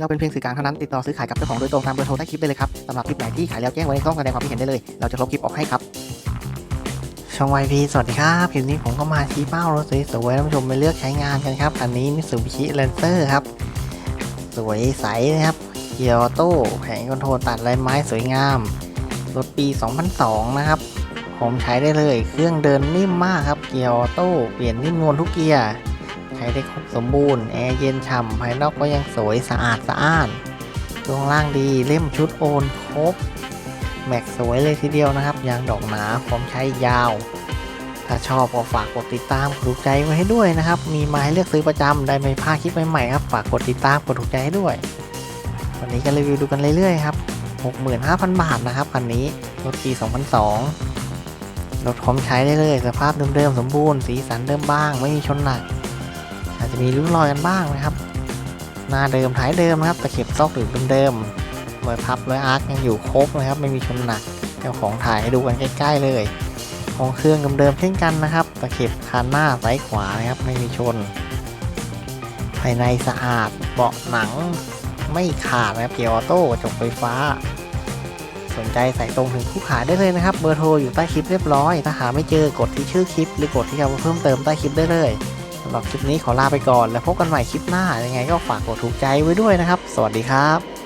เราเป็นเพียงสื่อกลางเท่านั้นติดต่อซื้อขายกับเจ้าของโดยตรงตามเบอร์โทรใต้คลิปได้เลยครับสำหรับคลิปไหนที่ขายแล้วแจ้งไว้ในช่องแสดงความคิดเห็นได้เลย เราจะลบคลิปออกให้ครับช่องวพีสวัสดีครับคลิปนี้ผมก็มาชี้เป้ารถสวยๆท่านผู้ชมไปเลือกใช้งานกันครับคันนี้มิตซูบิชิแลนเซอร์ครับ สวยใสนะครับเกียร์ออโต้แผงคอนโทรลตัดลายไม้สวยงามรถปี 2002 นะครับ ผมใช้ได้เลย เครื่องเดินนิ่มมากครับ เกียร์ออโต้ เปลี่ยนนิ่มนวลทุกเกียร์ ช้ได้ครบสมบูรณ์ แอร์เย็นฉ่ำภายนอกก็ยังสวยสะอาดสะอ้านช่วงล่างดีเล่มชุดโอนครบ แม็กสวยเลยทีเดียวนะครับ ยางดอกหนาพร้อมใช้ยาว ถ้าชอบก็ฝากกดติดตามกดถูกใจไว้ให้ด้วยนะครับ มีมาให้เลือกซื้อประจำได้ไม่พลาดคลิปใหม่ๆครับ ฝากกดติดตามกดถูกใจให้ด้วย วันนี้ก็รีวิวดูกันเรื่อยๆครับ 65,000 บาทนะครับคันนี้รถปี2002รถพร้อมใช้ได้เลย สภาพเดิมๆสมบูรณ์ สีสันเดิมบ้าง ไม่มีชนหนัก จะมีริ้วรอยกันบ้างนะครับ หน้าเดิมท้ายเดิมนะครับตะเข็บซอกหรือเดิมๆรอยพับรอยอาร์คยังอยู่ครบนะครับ ไม่มีชนหนักเจ้าของถ่ายให้ดูกันใกล้ๆเลยของเครื่องเดิมๆเช่นกันนะครับ ตะเข็บคานหน้าซ้ายขวานะครับไม่มีชน ภายในสะอาดเบาะหนังไม่ขาดนะครับเกียร์ออโต้จกไฟฟ้า สนใจใส่ตรงถึงผู้ขายได้เลยนะครับ เบอร์โทรอยู่ใต้คลิปเรียบร้อย ถ้าหาไม่เจอกดที่ชื่อคลิป หรือกดที่คำว่าเพิ่มเติมใต้คลิปได้เลย สำหรับคลิปนี้ขอลาไปก่อน แล้วพบกันใหม่คลิปหน้ายังไงก็ฝากกดถูกใจไว้ด้วยนะครับ สวัสดีครับ